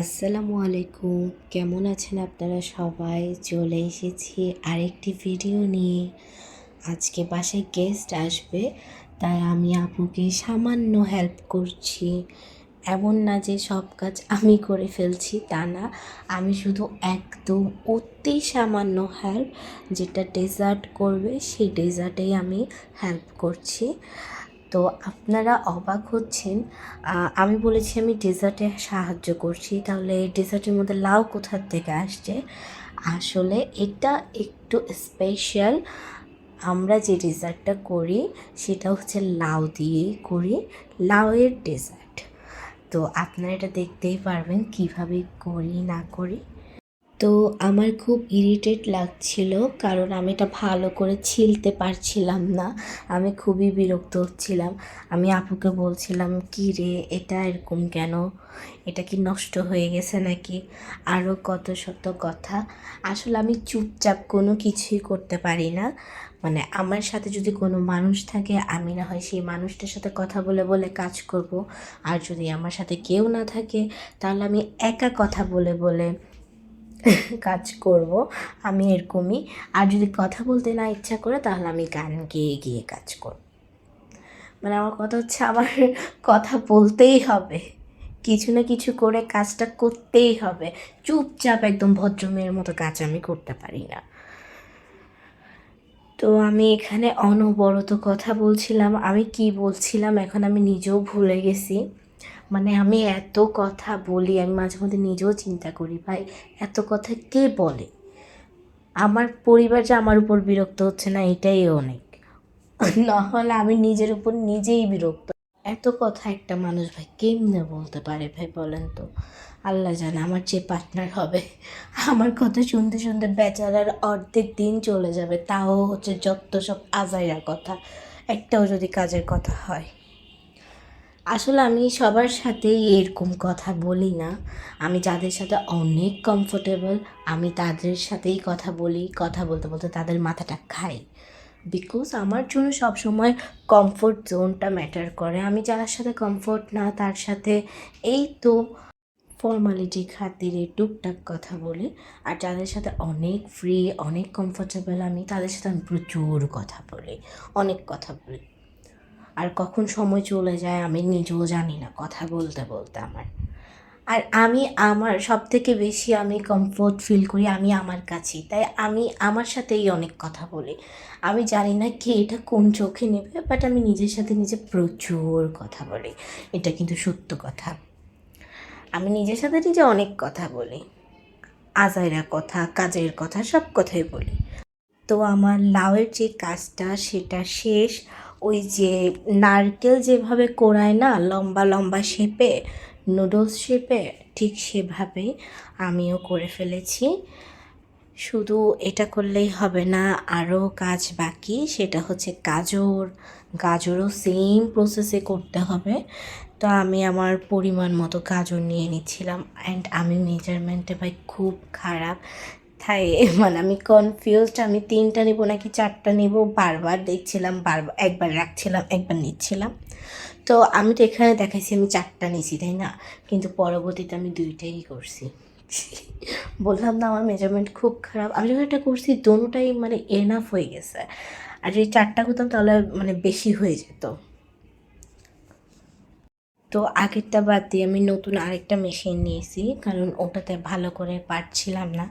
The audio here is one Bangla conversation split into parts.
আসসালামু আলাইকুম। কেমন আছেন আপনারা সবাই? চলে এসেছি আরেকটি ভিডিও নিয়ে। আজকে বাসায় গেস্ট আসবে, তাই আমি আপুকে সামান্য হেল্প করছি। এমন না যে সব কাজ আমি করে ফেলছি, তা না। আমি শুধু একদম অতি সামান্য হেল্প যেটা ডেজার্ট করবে, সেই ডেজার্টেই আমি হেল্প করছি। তো আপনারা অবাক হচ্ছেন। আমি বলেছি আমি ডেজার্টে সাহায্য করছি, তাহলে ডেজার্টের মধ্যে লাউ কোথার থেকে আসছে? আসলে এটা একটু স্পেশাল আমরা যে ডেজার্টটা করি, সেটা হচ্ছে লাউ দিয়েই করি, লাউয়ের ডেজার্ট। তো আপনারা এটা দেখতেই পারবেন কীভাবে করি, না করি। তো আমার খুব ইরিটেট লাগছিল, কারণ আমি এটা ভালো করে ছিলতে পারছিলাম না। আমি খুবই বিরক্ত হচ্ছিলাম। আমি আপুকে বলছিলাম, কি রে, এটা এরকম কেন? এটা কি নষ্ট হয়ে গেছে নাকি? আরও কত শত কথা। আসলে আমি চুপচাপ কোনো কিছুই করতে পারি না। মানে আমার সাথে যদি কোনো মানুষ থাকে, আমি না হয় সেই মানুষটার সাথে কথা বলে বলে কাজ করব। আর যদি আমার সাথে কেউ না থাকে, তাহলে আমি একা কথা বলে বলে কাজ করব, আমি এরকমই। আর যদি কথা বলতে না ইচ্ছা করে, তাহলে আমি গান গেয়ে গিয়ে কাজ করব। মানে আমার কথা হচ্ছে, আমার কথা বলতেই হবে। কিছু না কিছু করে কাজটা করতেই হবে। চুপচাপ একদম ভদ্রমেয়ের মতো কাজ আমি করতে পারি না। তো আমি এখানে অনবরত কথা বলছিলাম। আমি কি বলছিলাম, এখন আমি নিজেও ভুলে গেছি। মানে আমি এত কথা বলি, আমি মাঝে মধ্যে নিজেও চিন্তা করি, ভাই, এত কথা কে বলে? আমার পরিবার যে আমার উপর বিরক্ত হচ্ছে না, এটাই অনেক। নাহলে আমি নিজের উপর নিজেই বিরক্ত। এত কথা একটা মানুষ, ভাই, কেমনে বলতে পারে, ভাই, বলেন তো? আল্লাহ জানে আমার যে পার্টনার হবে, আমার কথা শুনতে শুনতে বেচারার অর্ধেক দিন চলে যাবে। তাও হচ্ছে যত সব আজাইরা কথা, একটাও যদি কাজের কথা হয়। আসলে আমি সবার সাথেই এরকম কথা বলি না। আমি যাদের সাথে অনেক কমফোর্টেবল আমি তাদের সাথেই কথা বলি, কথা বলতে বলতে তাদের মাথাটা খাই বিকজ আমার জন্য সবসময় কমফোর্ট জোনটা ম্যাটার করে। আমি যার সাথে কমফোর্ট না, তার সাথে এই তো ফর্মালিটি খাতিরে টুকটাক কথা বলি। আর যাদের সাথে অনেক ফ্রি অনেক কমফোর্টেবল আমি তাদের সাথে আমি প্রচুর কথা বলি, অনেক কথা বলি। আর কখন সময় চলে যায় আমি নিজেও জানি না, কথা বলতে বলতে আমার। আর আমি আমার সব থেকে বেশি আমি কমফোর্ট ফিল করি আমি আমার কাছেই, তাই আমি আমার সাথেই অনেক কথা বলি। আমি জানি না কে এটা কোন চোখে নেবে বাট আমি নিজের সাথে নিজে প্রচুর কথা বলি, এটা কিন্তু সত্য কথা। আমি নিজের সাথে নিজে অনেক কথা বলি, আজাইরা কথা, কাজের কথা সব কথাই বলি। তো আমার লাউয়ের যে কাজটা সেটা শেষ ওই যে নারকেল যেভাবে কোরায় না, লম্বা লম্বা শেপে নুডলস শেপে, ঠিক সেভাবেই আমিও করে ফেলেছি। শুধু এটা করলেই হবে না, আরও কাজ বাকি, সেটা হচ্ছে গাজর। গাজরও সেম প্রসেসে করতে হবে। তো আমি আমার পরিমাণ মতো গাজর নিয়ে নিচ্ছিলাম। অ্যান্ড আমি মেজারমেন্টে ভাই খুব খারাপ। তাই মানে আমি কনফিউজড আমি তিনটা নেব নাকি চারটা নেব? বারবার দেখছিলাম, বারবার, একবার রাখছিলাম, একবার নিচ্ছিলাম। তো আমি তো এখানে দেখাইছি, আমি চারটা নিছি, তাই না? কিন্তু পরবর্তীতে আমি দুইটাই করছি। বললাম না, আমার মেজারমেন্ট খুব খারাপ। আমি যখন এটা করছি দোনোটাই মানে এনাফ হয়ে গেছে। আর যদি চারটা করতাম, তাহলে মানে বেশি হয়ে যেত। তো আগেরটা বাদ দিয়ে আমি নতুন আরেকটা মেশিন নিয়েছি, কারণ ওটাতে ভালো করে পারছিলাম না।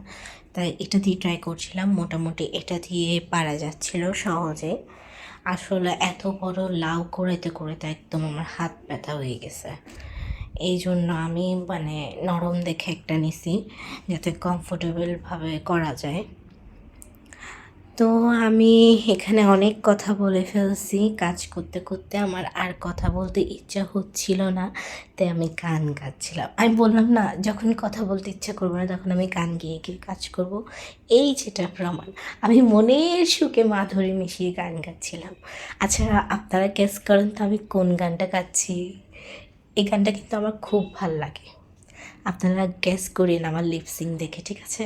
তাই এটা দিয়ে ট্রাই করছিলাম, মোটামুটি এটা দিয়ে পারা যাচ্ছিল সহজে। আসলে এত বড় লাউ করাইতে করাইতে একদম আমার হাত ব্যথা হয়ে গেছে। এই জন্য আমি মানে নরম দেখে একটা নিছি, যাতে কমফোর্টেবলভাবে করা যায়। তো আমি এখানে অনেক কথা বলে ফেলছি। কাজ করতে করতে আমার আর কথা বলতে ইচ্ছা হচ্ছিল না, তাই আমি গান গাচ্ছিলাম। আমি বললাম, না, যখন কথা বলতে ইচ্ছা করব না, তখন আমি গান গিয়ে গিয়ে কাজ করব। এই যেটা প্রমাণ। আমি মনের সুখে মাধুরী মিশিয়ে গান গাচ্ছিলাম। আচ্ছা আপনারা গেস করেন তো আমি কোন গানটা গাচ্ছি? এই গানটা কিন্তু আমার খুব ভালো লাগে। আপনারা গ্যাস করেন আমার লিপসিং দেখে, ঠিক আছে?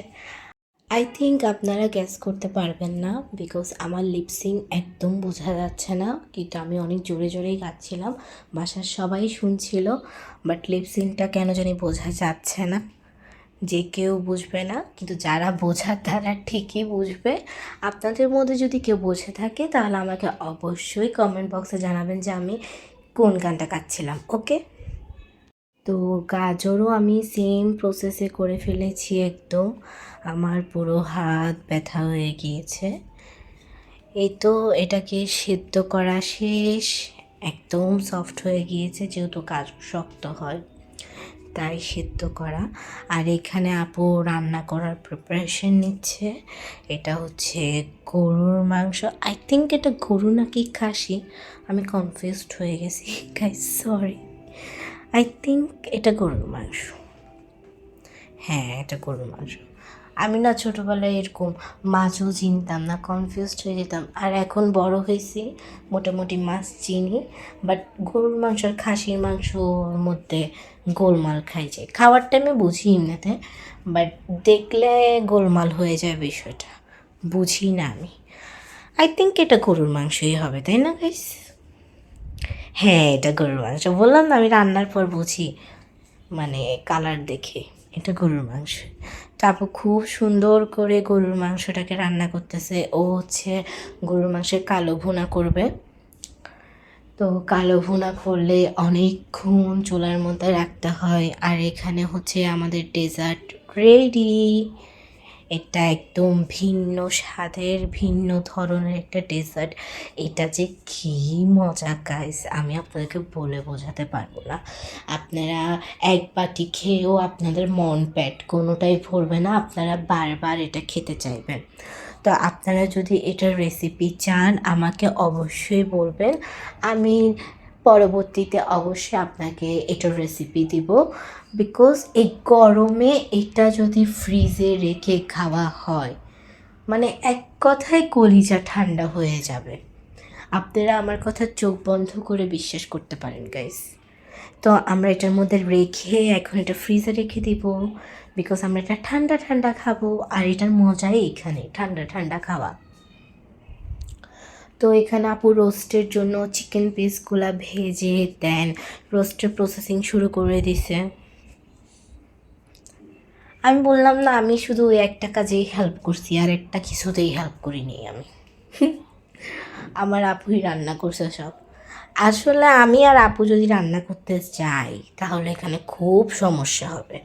আই থিঙ্ক আপনারা গ্যাস করতে পারবেন না বিকজ আমার লিপসিং একদম বোঝা যাচ্ছে না। কিন্তু আমি অনেক জোরে জোরেই গাচ্ছিলাম, বাসার সবাই শুনছিল বাট লিপসিংটা কেন জানি বোঝা যাচ্ছে না। যে কেউ বুঝবে না, কিন্তু যারা বোঝার তারা ঠিকই বুঝবে। আপনাদের মধ্যে যদি কেউ বোঝে থাকে, তাহলে আমাকে অবশ্যই কমেন্ট বক্সে জানাবেন যে আমি কোন গানটা গাচ্ছিলাম ওকে তো গাজরও আমি সেম প্রসেসে করে ফেলেছি একদম। আমার পুরো হাত ব্যথা হয়ে গিয়েছে। এই তো এটাকে সেদ্ধ করা শেষ। একদম সফট হয়ে গিয়েছে, যেহেতু গাজর শক্ত হয়, তাই সেদ্ধ করা। আর এখানে আপু রান্না করার প্রিপারেশন নিচ্ছে। এটা হচ্ছে গরুর মাংস। আই থিঙ্ক এটা গরু নাকি খাসি? আমি কনফিউজড হয়ে গেছি গাইস সরি আই থিঙ্ক এটা গরুর মাংস। হ্যাঁ এটা গরুর মাংস। আমি না ছোটোবেলায় এরকম মাছও চিনতাম না কনফিউজড হয়ে যেতাম। আর এখন বড় হয়েছি, মোটামুটি মাছ চিনি বাট গরুর মাংস আর খাসির মাংসর মধ্যে গোলমাল খাই যায় খাওয়ার টাইমে বুঝি এমনিতে বাট দেখলে গোলমাল হয়ে যায় বিষয়টা। বুঝি না আমি। আই থিঙ্ক এটা গরুর মাংসই হবে, তাই না গাইস হ্যাঁ এটা গরুর মাংস। বললাম না, আমি রান্নার পর বুঝি মানে কালার দেখে। এটা গরুর মাংস। তারপর খুব সুন্দর করে গরুর মাংসটাকে রান্না করতেছে। ও হচ্ছে গরুর মাংসের কালো ভুনা করবে। তো কালো ভুনা করলে অনেকক্ষণ চুলার মধ্যে রাখতে হয়। আর এখানে হচ্ছে আমাদের ডেজার্ট রেডি এটা একদম ভিন্ন স্বাদের, ভিন্ন ধরনের একটা ডেজার্ট এটা যে কী মজা গাইস আমি আপনাদেরকে বলে বোঝাতে পারব না। আপনারা এক বাটি খেয়েও আপনাদের মন প্যাট কোনোটাই ভরবে না, আপনারা বারবার এটা খেতে চাইবেন। তো আপনারা যদি এটার রেসিপি চান, আমাকে অবশ্যই বলবেন। আমি পরবর্তীতে অবশ্যই আপনাকে এটার রেসিপি দিব। বিকজ এই গরমে এটা যদি ফ্রিজে রেখে খাওয়া হয় মানে এক কথায় কলিজা ঠান্ডা হয়ে যাবে। আপনারা আমার কথা চোখ বন্ধ করে বিশ্বাস করতে পারেন গাইস তো আমরা এটার মধ্যে রেখে এখন এটা ফ্রিজে রেখে দিব। বিকজ আমরা এটা ঠান্ডা ঠান্ডা খাব, আর এটার মজাই এখানে, ঠান্ডা ঠান্ডা খাওয়া। তো এখানে আপু রোস্টের জন্য চিকেন পিসগুলা ভেজে দেন। রোস্টের প্রসেসিং শুরু করে দিছে। আমি বললাম, না, আমি শুধু ওই একটা কাজেই হেল্প করছি, আর একটা কিছুতেই হেল্প করিনি আমি। আমার আপুই রান্না করছে সব। আসলে আমি আর আপু যদি রান্না করতে যাই তাহলে এখানে খুব সমস্যা হবে।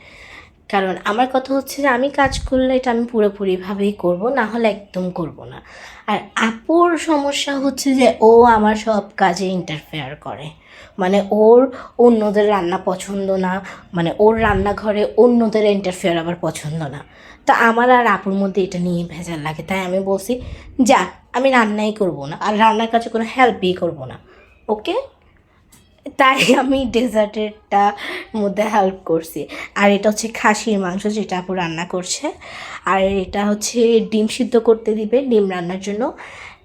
কারণ আমার কথা হচ্ছে যে আমি কাজ করলে এটা আমি পুরোপুরিভাবেই করব, না হলে একদম করব না। আর আপুর সমস্যা হচ্ছে যে ও আমার সব কাজে ইন্টারফেয়ার করে। মানে ওর অন্যদের রান্না পছন্দ না মানে ওর রান্নাঘরে অন্যদের ইন্টারফেয়ার আবার পছন্দ না। তা আমার আর আপুর মধ্যে এটা নিয়ে ভেজাল লাগে, তাই আমি বলছি, যা, আমি রান্নাই করব না, আর রান্নার কাছে কোনো হেল্পই করব না। ওকে তাই আমি ডেজার্টেরটা মধ্যে হেল্প করছি। আর এটা হচ্ছে খাসির মাংস যেটা আপু রান্না করছে। আর এটা হচ্ছে ডিম সিদ্ধ করতে দিবে, ডিম রান্নার জন্য।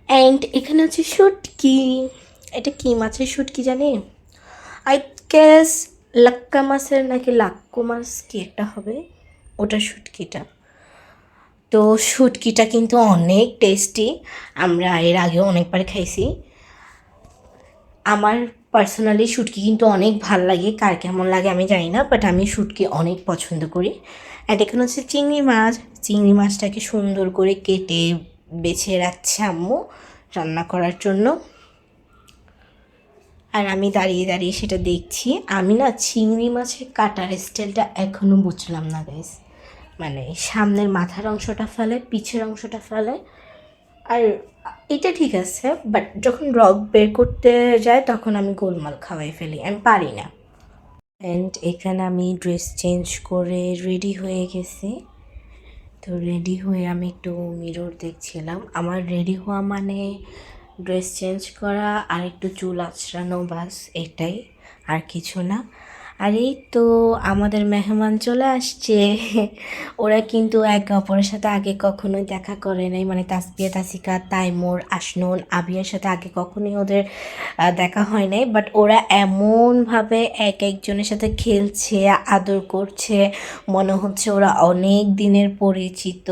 অ্যান্ড এখানে হচ্ছে শুটকি। এটা কি মাছের শুটকি জানি? আই গেস লাক্কা মাছের নাকি লাক্কু মাছ, কি একটা হবে? ওটা শুটকিটা। তো শুটকিটা কিন্তু অনেক টেস্টি আমরা এর আগেও অনেকবার খাইছি। আমার পার্সোনালি শুটকি কিন্তু অনেক ভালো লাগে, কার কেমন লাগে আমি জানি না বাট আমি শুটকি অনেক পছন্দ করি। অ্যান্ড এখানে হচ্ছে চিংড়ি মাছ, চিংড়ি মাছটাকে সুন্দর করে কেটে বেছে রাখছে আম্মু রান্না করার জন্য। আর আমি দাঁড়িয়ে দাঁড়িয়ে সেটা দেখছি। আমি না চিংড়ি মাছের কাটার স্টাইলটা এখনও বুঝলাম না গাইস মানে সামনের মাথার অংশটা ফেলে, পিছের অংশটা ফেলে আর এটা ঠিক আছে বাট যখন রক বের করতে যায় তখন আমি গোলমাল খাওয়াই ফেলি, আমি পারি না। অ্যান্ড এখানে আমি ড্রেস চেঞ্জ করে রেডি হয়ে গেছি। তো রেডি হয়ে আমি একটু মিরর দেখছিলাম। আমার রেডি হওয়া মানে ড্রেস চেঞ্জ করা আর একটু চুল আঁচড়ানো, বাস এটাই, আর কিছু না। আর এই তো আমাদের মেহমান চলে আসছে। ওরা কিন্তু একে অপরের সাথে আগে কখনোই দেখা করে নাই। মানে তাসপিয়া তাসিকা, তাইমুর, আসনুন, আবিয়ার সাথে আগে কখনোই ওদের দেখা হয় নাই। বাট ওরা এমনভাবে এক একজনের সাথে খেলছে, আদর করছে। মনে হচ্ছে ওরা অনেক দিনের পরিচিত।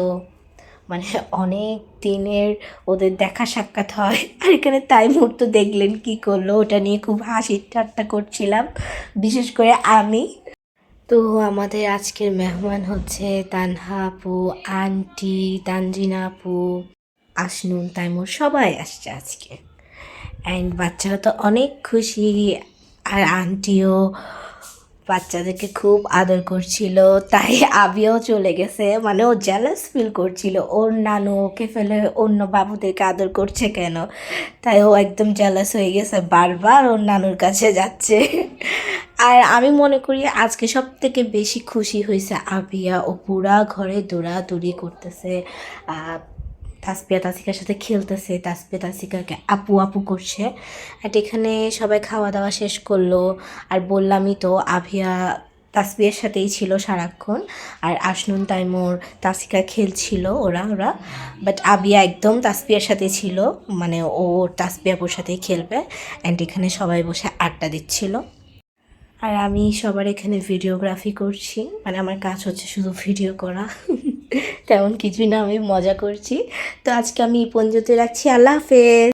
মানে অনেক দিনের ওদের দেখা সাক্ষাৎ হয়। আর এখানে তাই মুহূর্ত দেখলেন কি করল, ওটা নিয়ে খুব হাসি ঠাট্টা করছিলাম। বিশেষ করে আমি। তো আমাদের আজকের মেহমান হচ্ছে তানহা আপু, আন্টি, তানজিনা আপু, আসনুন, তাইমুর, সবাই আসছে আজকে। অ্যান্ড বাচ্চারা তো অনেক খুশি। আর আন্টিও বাচ্চাদেরকে খুব আদর করছিল, তাই আবিও চলে গেছে। মানে ও জ্যালাস ফিল করছিল। ওর নানু ওকে ফেলে অন্য বাবুদেরকে আদর করছে কেন? তাই ও একদম জ্যালাস হয়ে গেছে, বারবার ওর নানুর কাছে যাচ্ছে। আর আমি মনে করি আজকে সব থেকে বেশি খুশি হয়েছে আবিয়া। ও পুরা ঘরে দৌড়াদৌড়ি করতেছে। তাসপিয়া তাসিকার সাথে খেলতেছে, তাসপিয়া তাসিকাকে আপু আপু করছে। আর এখানে সবাই খাওয়া দাওয়া শেষ করল। আর বললামই তো, আভিয়া তাসপিয়ার সাথেই ছিল সারাক্ষণ। আর আসনুন তাইমোর তাসিকা খেলছিল ওরা ওরা। বাট আবিয়া একদম তাসপিয়ার সাথে ছিল মানে ও তাসপিয়াপুর সাথেই খেলবে। অ্যান্ড এখানে সবাই বসে আড্ডা দিচ্ছিল। আর আমি সবার এখানে ভিডিওগ্রাফি করছি। মানে আমার কাজ হচ্ছে শুধু ভিডিও করা। তেমন কিছুই না আমি মজা করছি। তো আজকে আমি পর্যন্ত রাখছি আল্লাহ হাফেজ।